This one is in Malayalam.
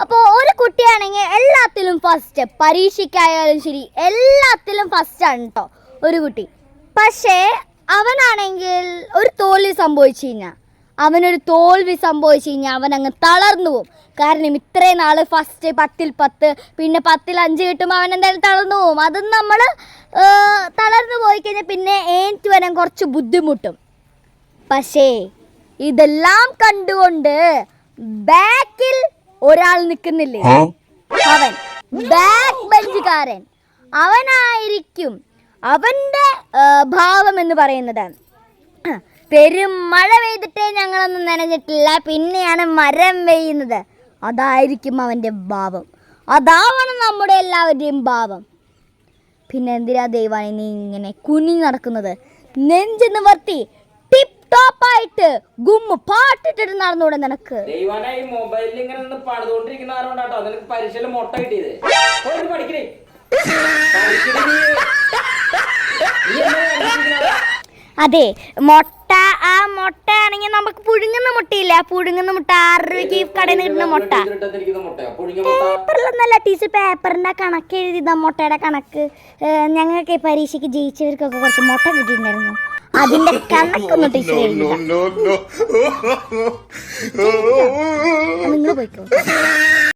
അപ്പോൾ ഒരു കുട്ടിയാണെങ്കിൽ എല്ലാത്തിലും ഫസ്റ്റ് പരീക്ഷയ്ക്കായാലും ശരി എല്ലാത്തിലും ആണ് കേട്ടോ ഒരു കുട്ടി. പക്ഷേ അവനാണെങ്കിൽ ഒരു തോൽവി സംഭവിച്ചു കഴിഞ്ഞാൽ അവനൊരു തോൽവി സംഭവിച്ചു കഴിഞ്ഞാൽ അവൻ അങ്ങ് തളർന്നു പോകും കാരണം ഇത്രയും നാൾ ഫസ്റ്റ് പത്തിൽ പത്ത് പിന്നെ പത്തിൽ അഞ്ച് കിട്ടുമ്പോൾ അവൻ എന്തായാലും തളർന്നു പോകും അതും നമ്മൾ തളർന്നു പോയി കഴിഞ്ഞാൽ പിന്നെ ഏറ്റ് വരാൻ കുറച്ച് ബുദ്ധിമുട്ടും. പക്ഷേ ഇതെല്ലാം കണ്ടുകൊണ്ട് ബാക്കിൽ ഒരാൾ നിൽക്കുന്നില്ലേ? അവൻ ബാക്ക് ബെഞ്ചുകാരൻ അവനായിരിക്കും അവന്റെ ഭാവം എന്ന് പറയുന്നത്. പെരും മഴ പെയ്തിട്ടേ ഞങ്ങളൊന്നും നനഞ്ഞിട്ടില്ല. പിന്നെയാണ് മരം പെയ്യുന്നത്. അതായിരിക്കും അവന്റെ ഭാവം. അതാവണം നമ്മുടെ എല്ലാവരുടെയും ഭാവം. പിന്നെ എന്തിനാ ദൈവാണി നീ ഇങ്ങനെ കുനി നടക്കുന്നത്? നെഞ്ച് നിവർത്തി ടിപ്പ് ടോപ്പായിട്ട് ഗുമ്മ പാട്ടിട്ടിട്ട് നടന്നൂടെ നിനക്ക്? ദൈവാന ഈ മൊബൈലിൽ ഇങ്ങനെ നിന്ന് പണിതുകൊണ്ടിരിക്കുന്ന ആരോണ്ടാട്ടോ നിനക്ക് പരീക്ഷയിൽ മുട്ട കിട്ടിയത്. പഠിക്കണേ? അതെ മുട്ട ആ മുട്ട മുട്ടയില്ല. പുഴുങ്ങുന്ന മുട്ട ആറ് രൂപയ്ക്ക് കടയിൽ നിന്ന് കിട്ടുന്ന മുട്ട. പേപ്പറിലൊന്നല്ല ടീച്ചർ. പേപ്പറിന്റെ കണക്ക് എഴുതിയതാ മുട്ടയുടെ കണക്ക്. ഞങ്ങൾക്ക് ഈ പരീക്ഷയ്ക്ക് ജയിച്ചവർക്കൊക്കെ കുറച്ച് മുട്ട കിട്ടിയിട്ടുണ്ടായിരുന്നു. അതിന്റെ കണക്കൊന്നും ടീച്ചർ എഴുതില്ല no, no. നിങ്ങൾ പോയിക്കോ.